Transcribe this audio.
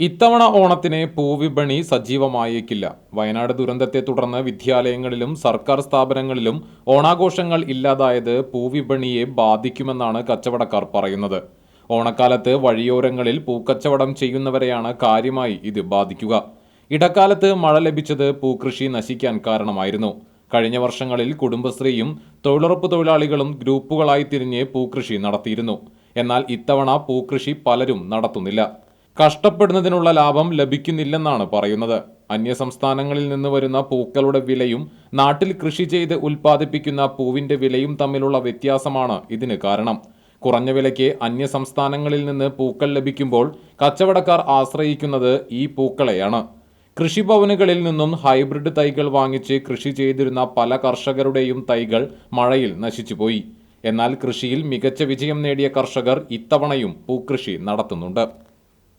ഇത്തവണ ഓണത്തിന് പൂവിപണി സജീവമായേക്കില്ല. വയനാട് ദുരന്തത്തെ തുടർന്ന് വിദ്യാലയങ്ങളിലും സർക്കാർ സ്ഥാപനങ്ങളിലും ഓണാഘോഷങ്ങൾ ഇല്ലാതായത് പൂവിപണിയെ ബാധിക്കുമെന്നാണ് കച്ചവടക്കാർ പറയുന്നത്. ഓണക്കാലത്ത് വഴിയോരങ്ങളിൽ പൂക്കച്ചവടം ചെയ്യുന്നവരെയാണ് കാര്യമായി ഇത് ബാധിക്കുക. ഇടക്കാലത്ത് മഴ ലഭിച്ചത് പൂക്കൃഷി നശിക്കാൻ കാരണമായിരുന്നു. കഴിഞ്ഞ വർഷങ്ങളിൽ കുടുംബശ്രീയും തൊഴിലുറപ്പ് തൊഴിലാളികളും ഗ്രൂപ്പുകളായി തിരിഞ്ഞ് പൂക്കൃഷി നടത്തിയിരുന്നു. എന്നാൽ ഇത്തവണ പൂക്കൃഷി പലരും നടത്തുന്നില്ല. കഷ്ടപ്പെടുന്നതിനുള്ള ലാഭം ലഭിക്കുന്നില്ലെന്നാണ് പറയുന്നത്. അന്യസംസ്ഥാനങ്ങളിൽ നിന്ന് വരുന്ന പൂക്കളുടെ വിലയും നാട്ടിൽ കൃഷി ചെയ്ത് ഉൽപ്പാദിപ്പിക്കുന്ന പൂവിന്റെ വിലയും തമ്മിലുള്ള വ്യത്യാസമാണ് ഇതിന് കാരണം. കുറഞ്ഞ വിലയ്ക്ക് അന്യസംസ്ഥാനങ്ങളിൽ നിന്ന് പൂക്കൾ ലഭിക്കുമ്പോൾ കച്ചവടക്കാർ ആശ്രയിക്കുന്നത് ഈ പൂക്കളെയാണ്. കൃഷിഭവനുകളിൽ നിന്നും ഹൈബ്രിഡ് തൈകൾ വാങ്ങിച്ച് കൃഷി ചെയ്തിരുന്ന പല കർഷകരുടെയും തൈകൾ മഴയിൽ നശിച്ചുപോയി. എന്നാൽ കൃഷിയിൽ മികച്ച വിജയം നേടിയ കർഷകർ ഇത്തവണയും പൂക്കൃഷി നടത്തുന്നുണ്ട്.